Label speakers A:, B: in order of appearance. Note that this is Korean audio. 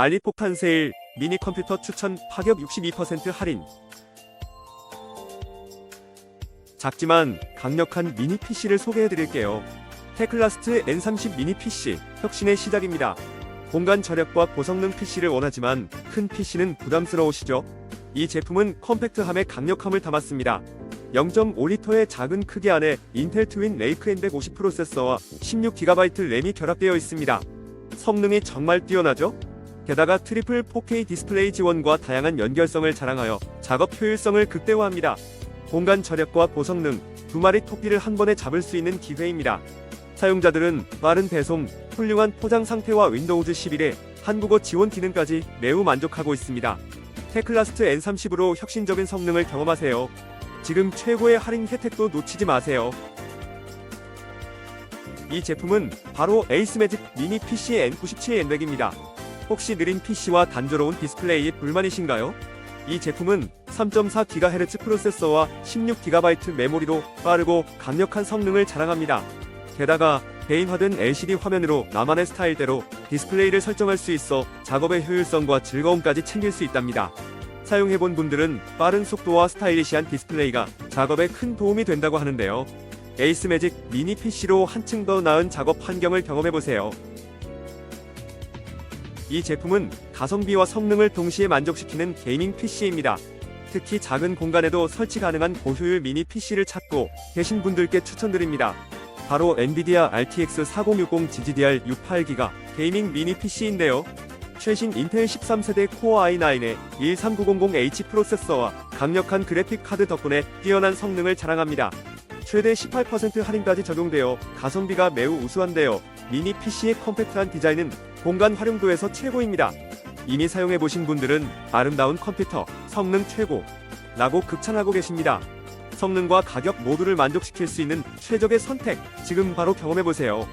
A: 알리 폭탄 세일 미니 컴퓨터 추천 파격 62% 할인 작지만 강력한 미니 PC를 소개해 드릴게요. 테클라스트 N30 미니 PC 혁신의 시작입니다. 공간 절약과 고성능 PC를 원하지만 큰 PC는 부담스러우시죠? 이 제품은 컴팩트함에 강력함을 담았습니다. 0.5리터의 작은 크기 안에 인텔 트윈 레이크 N150 프로세서와 16GB 램이 결합되어 있습니다. 성능이 정말 뛰어나죠? 게다가 트리플 4K 디스플레이 지원과 다양한 연결성을 자랑하여 작업 효율성을 극대화합니다. 공간 절약과 고성능, 두 마리 토끼를 한 번에 잡을 수 있는 기회입니다. 사용자들은 빠른 배송, 훌륭한 포장 상태와 윈도우즈 11에 한국어 지원 기능까지 매우 만족하고 있습니다. 테클라스트 N30으로 혁신적인 성능을 경험하세요. 지금 최고의 할인 혜택도 놓치지 마세요. 이 제품은 바로 에이스매직 미니 PC N97 N100입니다. 혹시 느린 PC와 단조로운 디스플레이에 불만이신가요? 이 제품은 3.4GHz 프로세서와 16GB 메모리로 빠르고 강력한 성능을 자랑합니다. 게다가 개인화된 LCD 화면으로 나만의 스타일대로 디스플레이를 설정할 수 있어 작업의 효율성과 즐거움까지 챙길 수 있답니다. 사용해본 분들은 빠른 속도와 스타일리시한 디스플레이가 작업에 큰 도움이 된다고 하는데요. 에이스 매직 미니 PC로 한층 더 나은 작업 환경을 경험해보세요. 이 제품은 가성비와 성능을 동시에 만족시키는 게이밍 PC입니다. 특히 작은 공간에도 설치 가능한 고효율 미니 PC를 찾고 계신 분들께 추천드립니다. 바로 엔비디아 RTX 4060 GDDR68기가 게이밍 미니 PC인데요. 최신 인텔 13세대 코어 i9의 13900H 프로세서와 강력한 그래픽 카드 덕분에 뛰어난 성능을 자랑합니다. 최대 18% 할인까지 적용되어 가성비가 매우 우수한데요. 미니 PC의 컴팩트한 디자인은 공간 활용도에서 최고입니다. 이미 사용해보신 분들은 아름다운 컴퓨터, 성능 최고, 라고 극찬하고 계십니다. 성능과 가격 모두를 만족시킬 수 있는 최적의 선택, 지금 바로 경험해보세요.